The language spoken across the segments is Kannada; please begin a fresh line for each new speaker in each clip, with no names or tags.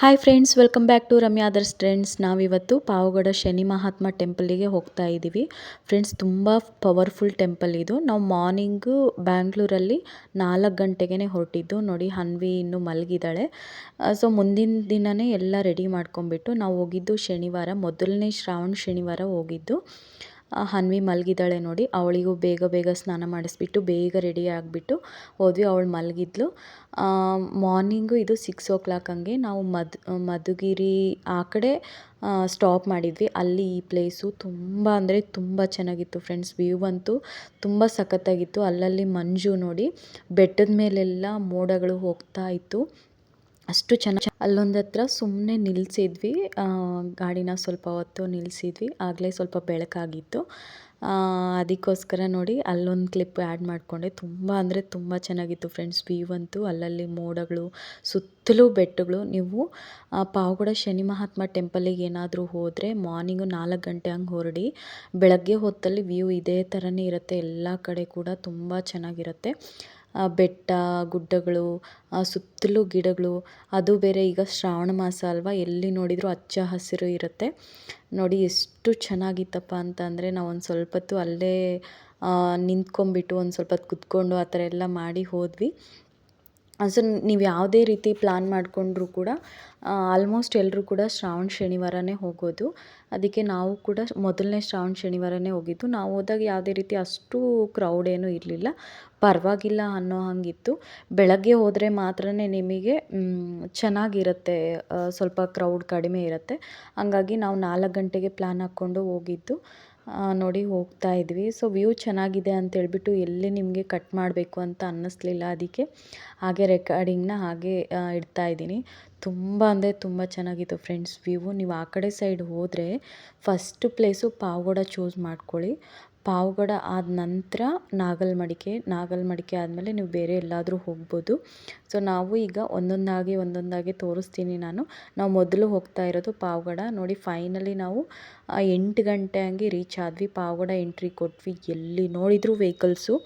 Hi friends welcome back to Ramya others friends ನಾವಿವತ್ತು ಪಾವಗಡ ಶನಿ ಮಹಾತ್ಮ ಟೆಂಪಲಿಗೆ ಹೋಗ್ತಾ ಇದ್ದೀವಿ. ಫ್ರೆಂಡ್ಸ್ ತುಂಬ ಪವರ್ಫುಲ್ ಟೆಂಪಲ್ ಇದು. ನಾವು ಮಾರ್ನಿಂಗು ಬ್ಯಾಂಗ್ಳೂರಲ್ಲಿ ನಾಲ್ಕು ಗಂಟೆಗೆ ಹೊರಟಿದ್ದು. ನೋಡಿ, ಹನ್ವಿ ಇನ್ನು ಮಲಗಿದ್ದಾಳೆ. ಸೊ ಮುಂದಿನ ದಿನವೇ ಎಲ್ಲ ರೆಡಿ ಮಾಡ್ಕೊಂಬಿಟ್ಟು ನಾವು ಹೋಗಿದ್ದು ಶನಿವಾರ, ಮೊದಲನೇ ಶ್ರಾವಣ ಶನಿವಾರ ಹೋಗಿದ್ದು. ಹನ್ವಿ ಮಲಗಿದ್ದಾಳೆ ನೋಡಿ. ಅವಳಿಗೂ ಬೇಗ ಬೇಗ ಸ್ನಾನ ಮಾಡಿಸ್ಬಿಟ್ಟು ಬೇಗ ರೆಡಿ ಆಗಿಬಿಟ್ಟು ಹೋದ್ವಿ. ಅವಳು ಮಲಗಿದ್ಲು. ಮಾರ್ನಿಂಗು ಇದು ಸಿಕ್ಸ್ ಓ ಕ್ಲಾಕ್ ಹಂಗೆ ನಾವು ಮದ್, ಮಧುಗಿರಿ ಆ ಕಡೆ ಸ್ಟಾಪ್ ಮಾಡಿದ್ವಿ. ಅಲ್ಲಿ ಈ ಪ್ಲೇಸು ತುಂಬ ಅಂದರೆ ತುಂಬ ಚೆನ್ನಾಗಿತ್ತು ಫ್ರೆಂಡ್ಸ್ ವ್ಯೂ ಅಂತೂ ತುಂಬ ಸಖತ್ತಾಗಿತ್ತು. ಅಲ್ಲಲ್ಲಿ ಮಂಜು ನೋಡಿ ಬೆಟ್ಟದ ಮೇಲೆಲ್ಲ ಮೋಡಗಳು ಹೋಗ್ತಾ ಇತ್ತು. ಅಷ್ಟು ಚೆನ್ನಾಗಿ ಅಲ್ಲೊಂದತ್ರ ಸುಮ್ಮನೆ ನಿಲ್ಲಿಸಿದ್ವಿ ಗಾಡಿನ ಸ್ವಲ್ಪ ಹೊತ್ತು ನಿಲ್ಲಿಸಿದ್ವಿ ಆಗಲೇ ಸ್ವಲ್ಪ ಬೆಳಕಾಗಿತ್ತು. ಅದಕ್ಕೋಸ್ಕರ ನೋಡಿ ಅಲ್ಲೊಂದು ಕ್ಲಿಪ್ ಆ್ಯಡ್ ಮಾಡಿಕೊಂಡೆ. ತುಂಬ ಅಂದರೆ ತುಂಬ ಚೆನ್ನಾಗಿತ್ತು ಫ್ರೆಂಡ್ಸ್ ವ್ಯೂ ಅಂತೂ. ಅಲ್ಲಲ್ಲಿ ಮೋಡಗಳು, ಸುತ್ತಲೂ ಬೆಟ್ಟಗಳು. ನೀವು ಪಾವಗಡ ಶನಿ ಮಹಾತ್ಮ ಟೆಂಪಲಿಗೆ ಏನಾದರೂ ಹೋದರೆ ಮಾರ್ನಿಂಗು ನಾಲ್ಕು ಗಂಟೆ ಹಂಗೆ ಹೊರಡಿ. ಬೆಳಗ್ಗೆ ಹೊತ್ತಲ್ಲಿ ವ್ಯೂ ಇದೇ ಥರನೇ ಇರುತ್ತೆ. ಎಲ್ಲ ಕಡೆ ಕೂಡ ತುಂಬ ಚೆನ್ನಾಗಿರುತ್ತೆ. ಬೆಟ್ಟ, ಗುಡ್ಡಗಳು ಸುತ್ತಲೂ ಗಿಡಗಳು, ಅದು ಬೇರೆ ಈಗ ಶ್ರಾವಣ ಮಾಸ ಅಲ್ವಾ, ಎಲ್ಲಿ ನೋಡಿದರೂ ಹಚ್ಚ ಹಸಿರು ಇರುತ್ತೆ. ನೋಡಿ ಎಷ್ಟು ಚೆನ್ನಾಗಿತ್ತಪ್ಪ ಅಂತಂದರೆ ನಾವು ಒಂದು ಸ್ವಲ್ಪ ಹೊತ್ತು ಅಲ್ಲೇ ನಿಂತ್ಕೊಂಡ್ಬಿಟ್ಟು ಒಂದು ಸ್ವಲ್ಪ ಹೊತ್ತು ಕುತ್ಕೊಂಡು ಆ ಥರ ಎಲ್ಲ ಮಾಡಿ ಹೋದ್ವಿ. ಸೊ ನೀವು ಯಾವುದೇ ರೀತಿ ಪ್ಲಾನ್ ಮಾಡಿಕೊಂಡ್ರೂ ಕೂಡ ಆಲ್ಮೋಸ್ಟ್ ಎಲ್ಲರೂ ಕೂಡ ಶ್ರಾವಣ ಶನಿವಾರನೇ ಹೋಗೋದು. ಅದಕ್ಕೆ ನಾವು ಕೂಡ ಮೊದಲನೇ ಶ್ರಾವಣ ಶನಿವಾರನೇ ಹೋಗಿದ್ದು. ನಾವು ಹೋದಾಗ ಯಾವುದೇ ರೀತಿ ಅಷ್ಟು ಕ್ರೌಡ್ ಏನೂ ಇರಲಿಲ್ಲ. ಪರವಾಗಿಲ್ಲ ಅನ್ನೋ ಹಾಗಿತ್ತು. ಬೆಳಗ್ಗೆ ಹೋದರೆ ಮಾತ್ರ ನಿಮಗೆ ಚೆನ್ನಾಗಿರುತ್ತೆ ಸ್ವಲ್ಪ ಕ್ರೌಡ್ ಕಡಿಮೆ ಇರುತ್ತೆ. ಹಂಗಾಗಿ ನಾವು ನಾಲ್ಕು ಗಂಟೆಗೆ ಪ್ಲ್ಯಾನ್ ಹಾಕ್ಕೊಂಡು ಹೋಗಿದ್ದು. ನೋಡಿ ಹೋಗ್ತಾ ಇದ್ವಿ. ಸೊ ವ್ಯೂ ಚೆನ್ನಾಗಿದೆ ಅಂತೇಳ್ಬಿಟ್ಟು ಎಲ್ಲಿ ನಿಮಗೆ ಕಟ್ ಮಾಡಬೇಕು ಅಂತ ಅನ್ನಿಸ್ಲಿಲ್ಲ ಅದಕ್ಕೆ. ಹಾಗೆ ರೆಕಾರ್ಡಿಂಗ್ನ ಹಾಗೆ ಇಡ್ತಾ ಇದ್ದೀನಿ. ತುಂಬ ಅಂದರೆ ತುಂಬ ಚೆನ್ನಾಗಿತ್ತು ಫ್ರೆಂಡ್ಸ್ ವ್ಯೂ ನೀವು ಆ ಕಡೆ ಸೈಡ್ ಹೋದರೆ ಫಸ್ಟ್ ಪ್ಲೇಸು ಪಾವಗಡ ಚೂಸ್ ಮಾಡ್ಕೊಳ್ಳಿ. ಪಾವಗಡ ಆದ ನಂತರ ನಾಗಲಮಡಿಕೆ ನಾಗಲಮಡಿಕೆ ಆದಮೇಲೆ ನೀವು ಬೇರೆ ಎಲ್ಲಾದರೂ ಹೋಗ್ಬೋದು. ಸೊ ನಾವು ಈಗ ಒಂದೊಂದಾಗಿ ಒಂದೊಂದಾಗಿ ತೋರಿಸ್ತೀನಿ ನಾನು. ನಾವು ಮೊದಲು ಹೋಗ್ತಾ ಇರೋದು ಪಾವಗಡ. ನೋಡಿ ಫೈನಲಿ ನಾವು ಎಂಟು ಗಂಟೆ ಹಂಗೆ ರೀಚ್ ಆದ್ವಿ. ಪಾವಗಡ ಎಂಟ್ರಿ ಕೊಟ್ವಿ. ಎಲ್ಲಿ ನೋಡಿದರೂ ವೆಹಿಕಲ್ಸು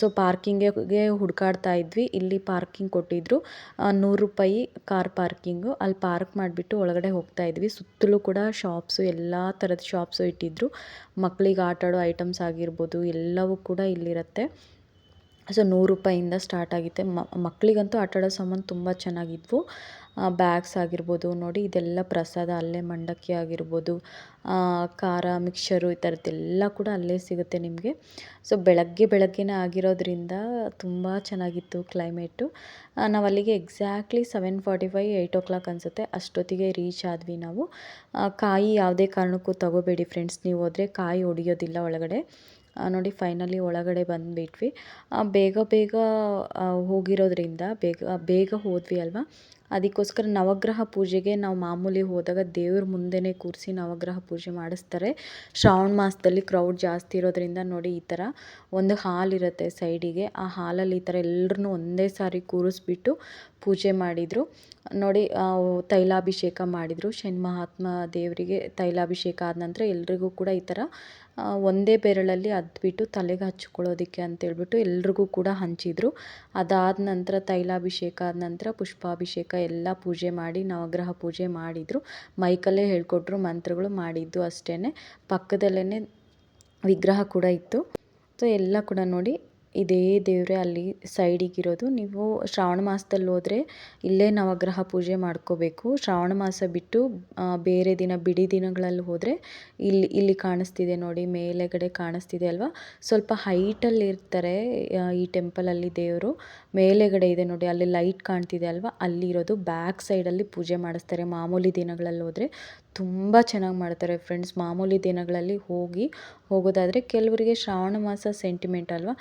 ಸೊ ಪಾರ್ಕಿಂಗಿಗೆ ಹುಡುಕಾಡ್ತಾ ಇದ್ವಿ. ಇಲ್ಲಿ ಪಾರ್ಕಿಂಗ್ ಕೊಟ್ಟಿದ್ದರು ನೂರು ರೂಪಾಯಿ ಕಾರ್ ಪಾರ್ಕಿಂಗು ಅಲ್ಲಿ ಪಾರ್ಕ್ ಮಾಡಿಬಿಟ್ಟು ಒಳಗಡೆ ಹೋಗ್ತಾ ಇದ್ವಿ. ಸುತ್ತಲೂ ಕೂಡ ಶಾಪ್ಸು ಎಲ್ಲ ಥರದ ಶಾಪ್ಸು ಇಟ್ಟಿದ್ದರು ಮಕ್ಕಳಿಗೆ ಆಟ ಆಡೋ ಐಟಮ್ಸ್ ಆಗಿರ್ಬೋದು, ಎಲ್ಲವೂ ಕೂಡ ಇಲ್ಲಿರುತ್ತೆ. ಸೊ ನೂರು ರೂಪಾಯಿಂದ ಸ್ಟಾರ್ಟ್ ಆಗುತ್ತೆ. ಮಕ್ಕಳಿಗಂತೂ ಆಟ ಆಡೋ ಸಾಮಾನು ತುಂಬ ಚೆನ್ನಾಗಿದ್ವು. ಬ್ಯಾಗ್ಸ್ ಆಗಿರ್ಬೋದು, ನೋಡಿ ಇದೆಲ್ಲ ಪ್ರಸಾದ, ಅಲ್ಲೇ ಮಂಡಕ್ಕಿ ಆಗಿರ್ಬೋದು ಖಾರ ಮಿಕ್ಸರು ಈ ಥರದ್ದೆಲ್ಲ ಕೂಡ ಅಲ್ಲೇ ಸಿಗುತ್ತೆ ನಿಮಗೆ. ಸೊ ಬೆಳಗ್ಗೆ ಬೆಳಗ್ಗೆನೇ ಆಗಿರೋದ್ರಿಂದ ತುಂಬ ಚೆನ್ನಾಗಿತ್ತು ಕ್ಲೈಮೇಟು ನಾವು ಅಲ್ಲಿಗೆ exactly seven forty five eight o'clock ಅನಿಸುತ್ತೆ. ಅಷ್ಟೊತ್ತಿಗೆ ರೀಚ್ ಆದ್ವಿ ನಾವು. ಕಾಯಿ ಯಾವುದೇ ಕಾರಣಕ್ಕೂ ತಗೋಬೇಡಿ ಫ್ರೆಂಡ್ಸ್ ನೀವು ಹೋದರೆ ಕಾಯಿ ಒಡೆಯೋದಿಲ್ಲ ಒಳಗಡೆ. ನೋಡಿ ಫೈನಲಿ ಒಳಗಡೆ ಬಂದುಬಿಟ್ವಿ. ಬೇಗ ಬೇಗ ಹೋಗಿರೋದ್ರಿಂದ ಬೇಗ ಬೇಗ ಹೋದ್ವಿ ಅಲ್ವಾ? ಅದಕ್ಕೋಸ್ಕರ ನವಗ್ರಹ ಪೂಜೆಗೆ ನಾವು ಮಾಮೂಲಿ ಹೋದಾಗ ದೇವ್ರ ಮುಂದೆನೇ ಕೂರಿಸಿ ನವಗ್ರಹ ಪೂಜೆ ಮಾಡಿಸ್ತಾರೆ. ಶ್ರಾವಣ ಮಾಸದಲ್ಲಿ ಕ್ರೌಡ್ ಜಾಸ್ತಿ ಇರೋದ್ರಿಂದ ನೋಡಿ ಈ ಥರ ಒಂದು ಹಾಲ್ ಇರುತ್ತೆ ಸೈಡಿಗೆ ಆ ಹಾಲಲ್ಲಿ ಈ ಥರ ಎಲ್ಲರನ್ನೂ ಒಂದೇ ಸಾರಿ ಕೂರಿಸ್ಬಿಟ್ಟು ಪೂಜೆ ಮಾಡಿದರು. ನೋಡಿ ತೈಲಾಭಿಷೇಕ ಮಾಡಿದರು. ಶನಿ ಮಹಾತ್ಮ ದೇವರಿಗೆ ತೈಲಾಭಿಷೇಕ ಆದ ನಂತರ ಎಲ್ರಿಗೂ ಕೂಡ ಈ ಥರ ಒಂದೇ ಬೆರಳಲ್ಲಿ ಅದ್ಬಿಟ್ಟು ತಲೆಗೆ ಹಚ್ಕೊಳ್ಳೋದಕ್ಕೆ ಅಂತೇಳ್ಬಿಟ್ಟು ಎಲ್ರಿಗೂ ಕೂಡ ಹಂಚಿದರು. ಅದಾದ ನಂತರ ತೈಲಾಭಿಷೇಕ ಆದ ನಂತರ ಪುಷ್ಪಾಭಿಷೇಕ ಎಲ್ಲ ಪೂಜೆ ಮಾಡಿ ನವಗ್ರಹ ಪೂಜೆ ಮಾಡಿದರು. ಮೈಕಲ್ಲೇ ಹೇಳ್ಕೊಟ್ರು, ಮಂತ್ರಗಳು ಮಾಡಿದ್ದು ಅಷ್ಟೇ ಪಕ್ಕದಲ್ಲೇ ವಿಗ್ರಹ ಕೂಡ ಇತ್ತು. ಸೊ, ಎಲ್ಲ ಕೂಡ ನೋಡಿ ಇದೇ ದೇವರೇ ಅಲ್ಲಿ ಸೈಡಿಗಿರೋದು ನೀವು ಶ್ರಾವಣ ಮಾಸದಲ್ಲಿ ಹೋದರೆ ಇಲ್ಲೇ ನವಗ್ರಹ ಪೂಜೆ ಮಾಡ್ಕೋಬೇಕು. ಶ್ರಾವಣ ಮಾಸ ಬಿಟ್ಟು ಬೇರೆ ದಿನ ಬಿಡಿ ದಿನಗಳಲ್ಲಿ ಹೋದರೆ ಇಲ್ಲಿ ಇಲ್ಲಿ ಕಾಣಿಸ್ತಿದೆ ನೋಡಿ, ಮೇಲೆಗಡೆ ಕಾಣಿಸ್ತಿದೆ ಅಲ್ವಾ? ಸ್ವಲ್ಪ ಹೈಟಲ್ಲಿ ಇರ್ತಾರೆ ಈ ಟೆಂಪಲಲ್ಲಿ ದೇವರು. ಮೇಲೆಗಡೆ ಇದೆ ನೋಡಿ, ಅಲ್ಲಿ ಲೈಟ್ ಕಾಣ್ತಿದೆ ಅಲ್ವಾ? ಅಲ್ಲಿರೋದು ಬ್ಯಾಕ್ ಸೈಡಲ್ಲಿ ಪೂಜೆ ಮಾಡಿಸ್ತಾರೆ. ಮಾಮೂಲಿ ದಿನಗಳಲ್ಲಿ ಹೋದರೆ ತುಂಬ ಚೆನ್ನಾಗಿ ಮಾಡ್ತಾರೆ ಫ್ರೆಂಡ್ಸ್ ಮಾಮೂಲಿ ದಿನಗಳಲ್ಲಿ ಹೋಗಿ ಹೋಗೋದಾದರೆ ಕೆಲವರಿಗೆ ಶ್ರಾವಣ ಮಾಸ ಸೆಂಟಿಮೆಂಟ್ ಅಲ್ವಾ?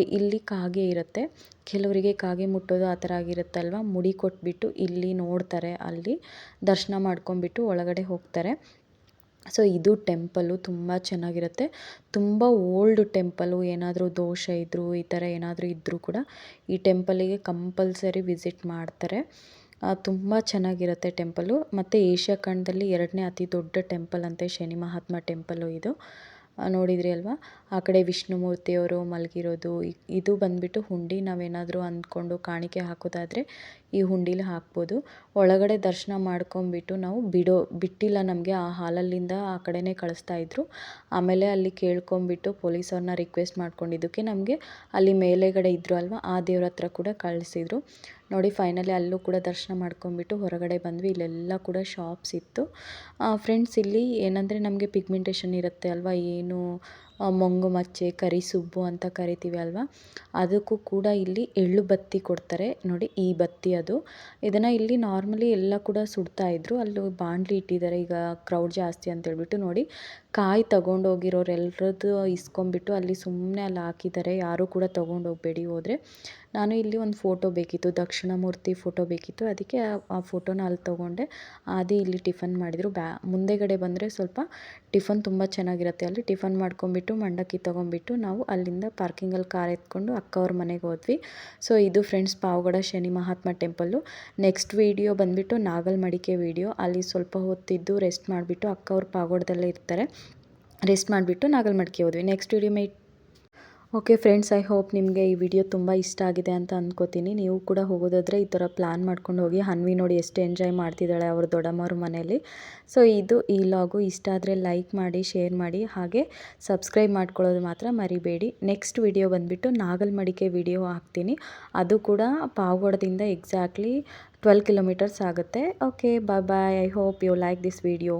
ಇಲ್ಲಿ ಕಾಗೆ ಇರುತ್ತೆ. ಕೆಲವರಿಗೆ ಕಾಗೆ ಮುಟ್ಟೋದು ಆ ಥರ ಆಗಿರುತ್ತಲ್ವ? ಮುಡಿ ಕೊಟ್ಬಿಟ್ಟು ಇಲ್ಲಿ ನೋಡ್ತಾರೆ, ಅಲ್ಲಿ ದರ್ಶನ ಮಾಡ್ಕೊಂಬಿಟ್ಟು ಒಳಗಡೆ ಹೋಗ್ತಾರೆ. ಸೊ, ಇದು ಟೆಂಪಲು ತುಂಬ ಚೆನ್ನಾಗಿರುತ್ತೆ. ತುಂಬ ಓಲ್ಡ್ ಟೆಂಪಲು ಏನಾದರೂ ದೋಷ ಇದ್ದರೂ ಈ ಥರ ಏನಾದರೂ ಇದ್ದರೂ ಕೂಡ ಈ ಟೆಂಪಲಿಗೆ ಕಂಪಲ್ಸರಿ ವಿಸಿಟ್ ಮಾಡ್ತಾರೆ. ತುಂಬ ಚೆನ್ನಾಗಿರುತ್ತೆ ಟೆಂಪಲು ಮತ್ತು ಏಷ್ಯಾ ಖಂಡದಲ್ಲಿ ಎರಡನೇ ಅತಿ ದೊಡ್ಡ ಟೆಂಪಲ್ ಅಂತೆ, ಶನಿ ಮಹಾತ್ಮ ಟೆಂಪಲು ಇದು. ನೋಡಿದ್ರಿ ಅಲ್ವಾ? ಆ ಕಡೆ ವಿಷ್ಣುಮೂರ್ತಿಯವರು ಮಲಗಿರೋದು ಇದು ಬಂದುಬಿಟ್ಟು ಹುಂಡಿ ನಾವೇನಾದರೂ ಅಂದ್ಕೊಂಡು ಕಾಣಿಕೆ ಹಾಕೋದಾದರೆ ಈ ಹುಂಡಿಲಿ ಹಾಕ್ಬೋದು. ಒಳಗಡೆ ದರ್ಶನ ಮಾಡ್ಕೊಂಬಿಟ್ಟು ನಾವು ಬಿಡೋ, ಬಿಟ್ಟಿಲ್ಲ ನಮಗೆ, ಆ ಹಾಲಲ್ಲಿಂದ ಆ ಕಡೆನೇ ಕಳಿಸ್ತಾ ಇದ್ರು. ಆಮೇಲೆ ಅಲ್ಲಿ ಕೇಳ್ಕೊಂಬಿಟ್ಟು ಪೊಲೀಸವ್ರನ್ನ ರಿಕ್ವೆಸ್ಟ್ ಮಾಡ್ಕೊಂಡಿದ್ದಕ್ಕೆ ನಮಗೆ ಅಲ್ಲಿ ಮೇಲೆಗಡೆ ಇದ್ದರು ಅಲ್ವಾ, ಆ ದೇವ್ರ ಹತ್ರ ಕೂಡ ಕಳಿಸಿದ್ರು. ನೋಡಿ, ಫೈನಲಿ ಅಲ್ಲೂ ಕೂಡ ದರ್ಶನ ಮಾಡ್ಕೊಂಬಿಟ್ಟು ಹೊರಗಡೆ ಬಂದ್ವಿ. ಇಲ್ಲೆಲ್ಲ ಕೂಡ ಶಾಪ್ಸ್ ಇತ್ತು. ಫ್ರೆಂಡ್ಸ್, ಇಲ್ಲಿ ಏನಂದರೆ ನಮಗೆ ಪಿಗ್ಮೆಂಟೇಷನ್ ಇರುತ್ತೆ ಅಲ್ವಾ, ಏನು ಮೊಂಗು ಮಚ್ಚೆ, ಕರಿ ಸುಬ್ಬು ಅಂತ ಕರಿತೀವಿ ಅಲ್ವಾ? ಅದಕ್ಕೂ ಕೂಡ ಇಲ್ಲಿ ಎಳ್ಳು ಬತ್ತಿ ಕೊಡ್ತಾರೆ. ನೋಡಿ, ಈ ಬತ್ತಿ ಅದು. ಇದನ್ನು ಇಲ್ಲಿ ನಾರ್ಮಲಿ ಎಲ್ಲ ಕೂಡ ಸುಡ್ತಾ ಇದ್ರು. ಅಲ್ಲಿ ಬಾಂಡ್ಲಿ ಇಟ್ಟಿದ್ದಾರೆ. ಈಗ ಕ್ರೌಡ್ ಜಾಸ್ತಿ ಅಂತ ಹೇಳ್ಬಿಟ್ಟು ನೋಡಿ, ಕಾಯಿ ತಗೊಂಡೋಗಿರೋರೆಲ್ಲರದ್ದು ಇಸ್ಕೊಂಬಿಟ್ಟು ಅಲ್ಲಿ ಸುಮ್ಮನೆ ಅಲ್ಲಿ ಹಾಕಿದ್ದಾರೆ. ಯಾರೂ ಕೂಡ ತೊಗೊಂಡೋಗ್ಬೇಡಿ ಹೋದರೆ. ನಾನು ಇಲ್ಲಿ ಒಂದು ಫೋಟೋ ಬೇಕಿತ್ತು, ದಕ್ಷಿಣಾಮೂರ್ತಿ ಫೋಟೋ ಬೇಕಿತ್ತು. ಅದಕ್ಕೆ ಆ- ಫೋಟೋನ ಅಲ್ಲಿ ತೊಗೊಂಡೆ. ಆದಿ ಇಲ್ಲಿ ಟಿಫನ್ ಮಾಡಿದರು. ಬ್ಯಾ, ಮುಂದೆಗಡೆ ಬಂದರೆ ಸ್ವಲ್ಪ ಟಿಫನ್ ತುಂಬ ಚೆನ್ನಾಗಿರುತ್ತೆ. ಅಲ್ಲಿ ಟಿಫನ್ ಮಾಡ್ಕೊಂಬಿಟ್ಟು ಮಂಡಕ್ಕಿ ತೊಗೊಂಬಿಟ್ಟು ನಾವು ಅಲ್ಲಿಂದ ಪಾರ್ಕಿಂಗಲ್ಲಿ ಕಾರ್ ಎತ್ಕೊಂಡು ಅಕ್ಕವ್ರ ಮನೆಗೆ ಹೋದ್ವಿ. ಸೊ ಇದು friends Pavagada Shani Mahatma temple next video ಬಂದುಬಿಟ್ಟು ನಾಗಲ್ಮಡಿಕೆ ವೀಡಿಯೋ ಅಲ್ಲಿ ಸ್ವಲ್ಪ ಹೊತ್ತಿದ್ದು ರೆಸ್ಟ್ ಮಾಡಿಬಿಟ್ಟು ಅಕ್ಕವ್ರು ಪಾವಗಡದಲ್ಲೇ ಇರ್ತಾರೆ. ರೆಸ್ಟ್ ಮಾಡಿಬಿಟ್ಟು ನಾಗಲ್ಮಡಿಕೆ ಹೋದ್ವಿ. Next video my okay friends, I hope ನಿಮಗೆ ಈ ವಿಡಿಯೋ ತುಂಬ ಇಷ್ಟ ಆಗಿದೆ ಅಂತ ಅಂದ್ಕೋತೀನಿ ನೀವು ಕೂಡ ಹೋಗೋದಾದರೆ ಈ ಥರ ಪ್ಲ್ಯಾನ್ ಮಾಡ್ಕೊಂಡು ಹೋಗಿ. ಹನ್ವಿ ನೋಡಿ ಎಷ್ಟು ಎಂಜಾಯ್ ಮಾಡ್ತಿದ್ದಾಳೆ ಅವ್ರ ದೊಡ್ಡಮ್ಮವ್ರ ಮನೇಲಿ. ಸೊ, ಇದು ಈ ಲಾಗು. ಇಷ್ಟ ಆದರೆ ಲೈಕ್ ಮಾಡಿ, ಶೇರ್ ಮಾಡಿ. ಹಾಗೆ ಸಬ್ಸ್ಕ್ರೈಬ್ ಮಾಡ್ಕೊಳ್ಳೋದು ಮಾತ್ರ ಮರಿಬೇಡಿ. ನೆಕ್ಸ್ಟ್ ವಿಡಿಯೋ ಬಂದುಬಿಟ್ಟು ನಾಗಲ್ಮಡಿಕೆ ವಿಡಿಯೋ ಹಾಕ್ತೀನಿ. ಅದು ಕೂಡ ಪಾವಗಡದಿಂದ ಎಕ್ಸಾಕ್ಟ್ಲಿ ಟ್ವೆಲ್ ಕಿಲೋಮೀಟರ್ಸ್ ಆಗುತ್ತೆ. Okay bye bye I hope you like this video.